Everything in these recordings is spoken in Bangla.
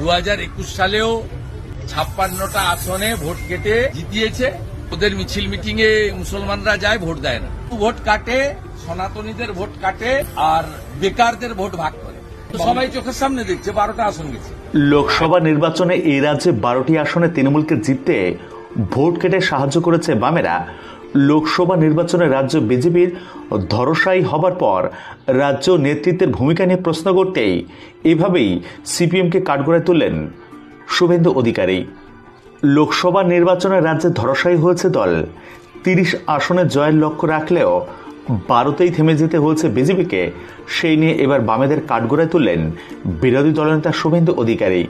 দু সালেও ছাপ্পান্নটা আসনে ভোট কেটে জিতিয়েছে। ওদের মিছিল মিটিং এ মুসলমানরা যায়, ভোট দেয় না। ভোট কাটে, সনাতনীদের ভোট কাটে আর বেকারদের ভোট ভাগ করে। সবাই চোখের সামনে দেখছে, বারোটা আসন গেছে। লোকসভা নির্বাচনে এই রাজ্যে বারোটি আসনে তৃণমূলকে জিততে ভোট কেটে সাহায্য করেছে বামেরা। লোকসভা নির্বাচনে রাজ্য বিজেপির ধরসাই হবার পর রাজ্য নেতৃত্বের ভূমিকা নিয়ে প্রশ্ন করতেই এভাবেই সিপিএমকে কাঠগড়ায় তুললেন শুভেন্দু অধিকারী। লোকসভা নির্বাচনে রাজ্যে ধরসাই হয়েছে দল। তিরিশ আসনে জয়ের লক্ষ্য রাখলেও বারোতেই থেমে যেতে হয়েছে বিজেপিকে। সেই নিয়ে এবার বামেদের কাঠগড়ায় তুললেন বিরোধী দলনেতা শুভেন্দু অধিকারী।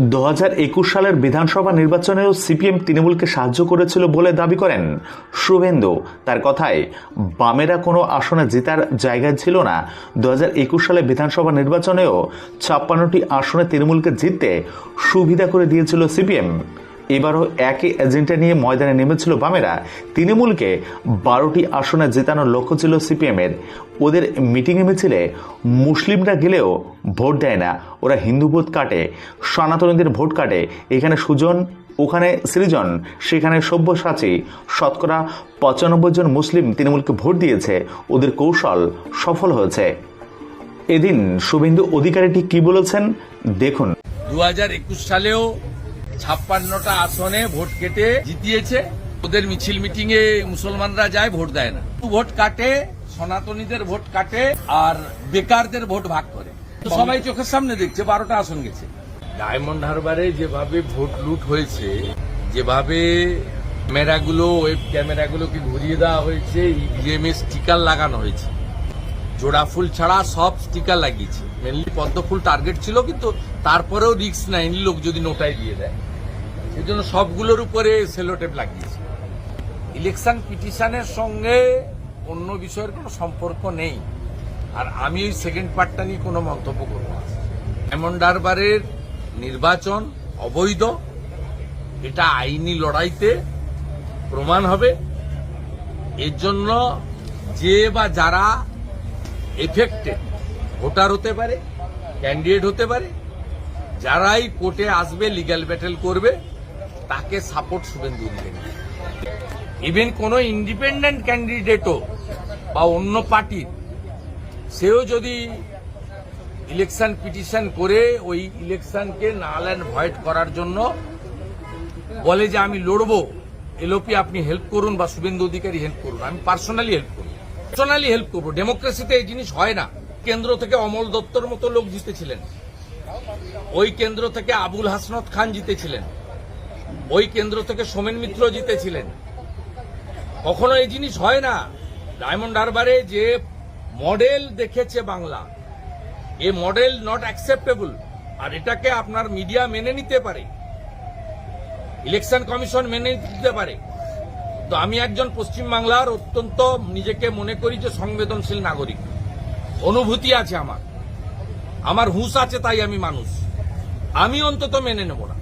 দু হাজার একুশ সালের বিধানসভা নির্বাচনেও সিপিএম তৃণমূলকে সাহায্য করেছিল বলে দাবি করেন শুভেন্দু। তার কথায়, বামেরা কোনো আসনে জেতার জায়গায় ছিল না। দু সালে বিধানসভা নির্বাচনেও ছাপ্পান্নটি আসনে তৃণমূলকে জিততে সুবিধা করে দিয়েছিল সিপিএম। এবারও একই এজেন্ডা নিয়ে ময়দানে নেমেছিল বামেরা। তৃণমূলকে বারোটি আসনে জেতানোর লক্ষ্য ছিল সিপিএমের। ওদের মিটিংয়ে মিছিলে মুসলিমরা গেলেও ভোট দেয় না। ওরা হিন্দু ভোট কাটে, সনাতনীদের ভোট কাটে। এখানে সুজন, ওখানে সৃজন, সেখানে সব্যসাচী। শতকরা পঁচানব্বই জন মুসলিম তৃণমূলকে ভোট দিয়েছে। ওদের কৌশল সফল হয়েছে। এদিন শুভেন্দু অধিকারীটি কি বলেছেন? দেখুন। দু হাজার একুশ সালেও ছাপ্পান্নটা আসনে ভোট কেটে জিতিয়েছে। ওদের মিছিল মিটিং এ মুসলমানরা যায়, ভোট দেয় না। ভোট কাটে, সনাতনীদের ভোট কাটে আর বেকারদের ভোট ভাগ করে। সবাই চোখের সামনে দেখছে, বারোটা আসন গেছে। ডায়মন্ড হারবারে যেভাবে ভোট লুট হয়েছে, যেভাবে ক্যামেরাগুলো, ওয়েব ক্যামেরাগুলোকে ঘুরিয়ে দেওয়া হয়েছে ইভিএম এ স্টিকার লাগানো হয়েছে। জোড়া ফুল ছাড়া সব স্টিকার লাগিয়েছে। মেনলি পদ্ম ফুল টার্গেট ছিল, কিন্তু তারপরেও রিস্ক নেয়নি, লোক যদি নোটাই দিয়ে দেয়। সেই জন্য সবগুলোর উপরে সেলোটেপ লাগিয়েছে। ইলেকশন পিটিশনের সঙ্গে অন্য বিষয়ের কোনো সম্পর্ক নেই। আর আমি ওই সেকেন্ড পার্টটা নিয়ে কোনো মন্তব্য করব না। এমন ডারবারের নির্বাচন অবৈধ। এটা আইনি লড়াইতে প্রমাণ হবে। এর জন্য যে বা যারা এফেক্টেড ভোটার হতে পারে ক্যান্ডিডেট হতে পারে, যারাই কোর্টে আসবে লিগ্যাল ব্যাটেল করবে তাকে সাপোর্ট শুভেন্দু দিবেন ইভেন কোন ইন্ডিপেন্ডেন্ট ক্যান্ডিডেটও বা অন্য পার্টির সেও যদি ইলেকশন পিটিশন করে, ওই ইলেকশনকে নাল অ্যান্ড ভয়েড করার জন্য বলে যে আমি লড়বো এলওপি আপনি হেল্প করুন বা শুভেন্দু অধিকারী হেল্প করুন, আমি পার্সোনালি হেল্প করব পার্সোনালি হেল্প করব। ডেমোক্রেসিতে এই জিনিস হয় না। কেন্দ্র থেকে অমল দত্তর মতো লোক জিতেছিলেন। ওই কেন্দ্র থেকে আবুল হাসনত খান জিতেছিলেন। ওই কেন্দ্র থেকে সোমেন মিত্র জিতেছিলেন। কখনো এই জিনিস হয় না, ডায়মন্ড হারবারে যে মডেল দেখেছে বাংলা। এ মডেল নট অ্যাকসেপ্টেবল আর এটাকে আপনার মিডিয়া মেনে নিতে পারে। ইলেকশন কমিশন মেনে নিতে পারে। তো আমি একজন পশ্চিম বাংলার অত্যন্ত নিজেকে মনে করি যে সংবেদনশীল নাগরিক। অনুভূতি আছে আমার। আমার হুঁশ আছে তাই আমি মানুষ। আমি অন্তত মেনে নেব না।